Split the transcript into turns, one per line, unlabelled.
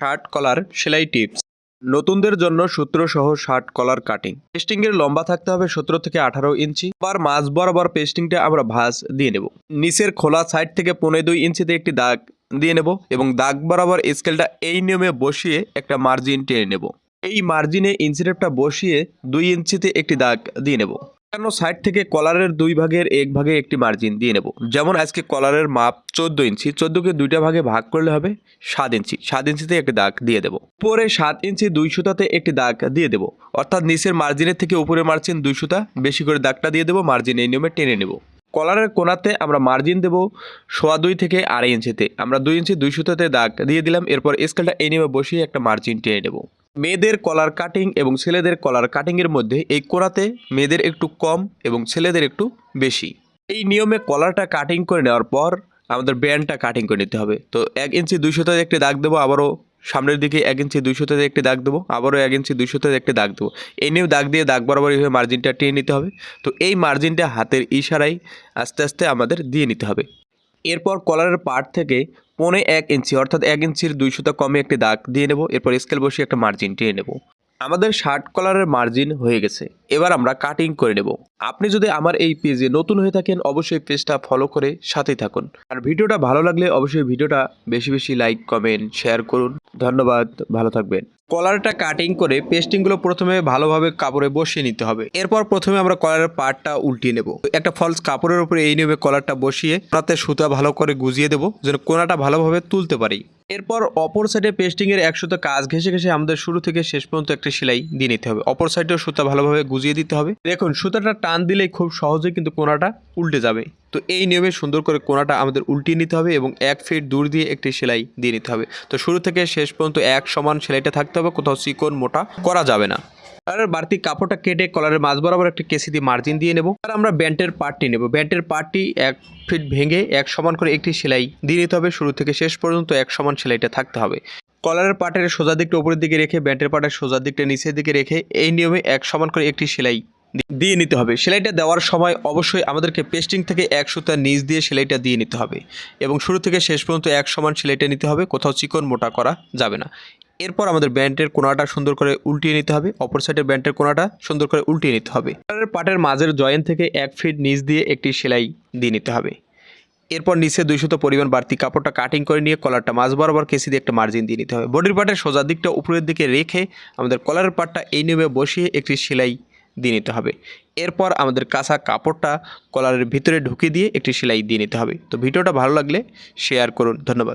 Shirt কলার সেলাই tips. নতুনদের জন্য সূত্র সহ শার্ট কলার কাটিং। পেস্টিং এর লম্বা থাকতে হবে সতেরো থেকে আঠারো ইঞ্চি। আবার মাঝ বরাবর পেস্টিংটা আমরা ভাঁজ দিয়ে নেব। নিচের খোলা সাইড থেকে পনেরো দুই ইঞ্চিতে একটি দাগ দিয়ে নেব এবং দাগ বরাবর স্কেলটা এই নিয়মে বসিয়ে একটা মার্জিন টেনে নেব। এই মার্জিনে ইঞ্চিটেপটা বসিয়ে দুই ইঞ্চিতে একটি দাগ দিয়ে নেব। অন্যান্য সাইড থেকে কলারের দুই ভাগের এক ভাগে একটি মার্জিন দিয়ে নেব। যেমন আজকে কলারের মাপ চোদ্দ ইঞ্চি, চোদ্দোকে দুইটা ভাগে ভাগ করলে হবে সাত ইঞ্চি। সাত ইঞ্চিতে একটি দাগ দিয়ে দেবো। উপরে সাত ইঞ্চি দুই সুতাতে একটি দাগ দিয়ে দেবো। অর্থাৎ নিচের মার্জিনের থেকে উপরে মার্জিন দুই সুতা, বেশি করে দাগটা দিয়ে দেবো মার্জিন এই নিয়মে টেনে নেব। কলারের কোনাতে আমরা মার্জিন দেবো সোয়া দুই থেকে আড়াই ইঞ্চিতে। আমরা দুই ইঞ্চি দুই সুতাতে দাগ দিয়ে দিলাম, এরপর স্কেলটা এই নিয়মে বসিয়ে একটা মার্জিন টেনে নেব। মেয়েদের কলার কাটিং এবং ছেলেদের কলার কাটিংয়ের মধ্যে এই কোরাতে মেয়েদের একটু কম এবং ছেলেদের একটু বেশি। এই নিয়মে কলারটা কাটিং করে নেওয়ার পর আমাদের ব্যান্ডটা কাটিং করে নিতে হবে। তো এক ইঞ্চি দুইশোতে একটি দাগ দেবো, আবারও সামনের দিকে এক ইঞ্চি দুইশোতে একটি দাগ দেবো, আবারও এক ইঞ্চি দুইশোতে একটি দাগ দেবো। এই নিয়েও দাগ দিয়ে দাগ বরাবর এইভাবে মার্জিনটা টেনে নিতে হবে। তো এই মার্জিনটা হাতের ইশারায় আস্তে আস্তে আমাদের দিয়ে নিতে হবে। এরপর কলারের পার্ট থেকে পৌনে এক ইঞ্চি, অর্থাৎ এক ইঞ্চির দুই কমে একটি দাগ দিয়ে নেব, এরপর স্কেল বসিয়ে একটা মার্জিন টেনে নেব। আমাদের শার্ট কলারের মার্জিন হয়ে গেছে, এবার আমরা কাটিং করে নেব। আপনি যদি আমার এই পেজে নতুন হয়ে থাকেন, অবশ্যই পেজটা ফলো করে সাথেই থাকুন। আর ভিডিওটা ভালো লাগলে অবশ্যই ভিডিওটা বেশি বেশি লাইক কমেন্ট শেয়ার করুন। ধন্যবাদ, ভালো থাকবেন। কলারটা কাটিং করে পেস্টিংগুলো প্রথমে ভালোভাবে কাপড়ে বসিয়ে নিতে হবে। এরপর প্রথমে আমরা কলারের পার্টটা উল্টিয়ে নেব। একটা ফলস কাপড়ের উপরে এই নিয়মে কলারটা বসিয়ে তাতে সুতা ভালো করে গুজিয়ে দেবো, যেন কোনাটা ভালোভাবে তুলতে পারি। এরপর অপর সাইডে পেস্টিংয়ের এক সুতো কাজ ঘেসে ঘেসে আমাদের শুরু থেকে শেষ পর্যন্ত একটা সেলাই দিয়ে নিতে হবে। অপর সাইডেও সুতা ভালোভাবে গুজিয়ে দিতে হবে। দেখুন, সুতাটা টান দিলেই খুব সহজে কিন্তু কোনাটা উল্টে যাবে। তো এই নিয়মে সুন্দর করে কোনাটা আমাদের উল্টিয়ে নিতে হবে এবং এক ফিট দূর দিয়ে একটি সেলাই দিয়ে নিতে হবে। তো শুরু থেকে শেষ পর্যন্ত এক সমান সেলাইটা থাকতে হবে, কোথাও চিকন মোটা করা যাবে না। আর বাড়তি কাপড়টা কেটে কলারের মাঝ বরাবর একটা কেসি দিয়ে মার্জিন দিয়ে নেব। আর আমরা ব্যান্টের পার্টটি নেব। ব্যান্টের পার্টটি এক ফিট ভেঙে এক সমান করে একটি সেলাই দিয়ে নিতে হবে। শুরু থেকে শেষ পর্যন্ত এক সমান সেলাইটা থাকতে হবে। কলারের পার্টের সোজা দিকটা উপরের দিকে রেখে ব্যান্টের পার্টের সোজা দিকটা নিচের দিকে রেখে এই নিয়মে এক সমান করে একটি সেলাই দিয়ে নিতে হবে। সেলাইটা দেওয়ার সময় অবশ্যই আমাদেরকে পেস্টিং থেকে এক সুতার নিচ দিয়ে সেলাইটা দিয়ে নিতে হবে এবং শুরু থেকে শেষ পর্যন্ত এক সমান সেলাইটা নিতে হবে, কোথাও চিকন মোটা করা যাবে না। এরপর আমাদের ব্যান্ডের কোনাটা সুন্দর করে উল্টিয়ে নিতে হবে, অপর সাইডের ব্যান্ডের কোনাটা সুন্দর করে উল্টিয়ে নিতে হবে। পাটের মাঝের জয়েন থেকে এক ফিট নিচ দিয়ে একটি সেলাই দিয়ে নিতে হবে। এরপর নিচে দুইশত পরিমাণ বাড়তি কাপড়টা কাটিং করে নিয়ে কলারটা মাঝ বরাবর কেসি দিয়ে একটা মার্জিন দিয়ে নিতে হবে। বডির পার্টের সোজা দিকটা উপরের দিকে রেখে আমাদের কলারের পাটটা এই নিয়মে বসিয়ে একটি সেলাই দিয়ে নিতে হবে। এরপর আমাদের কাঁচা কাপড়টা কলারের ভিতরে ঢুকিয়ে দিয়ে একটি সেলাই দিয়ে নিতে হবে। তো ভিডিওটা ভালো লাগলে শেয়ার করুন। ধন্যবাদ।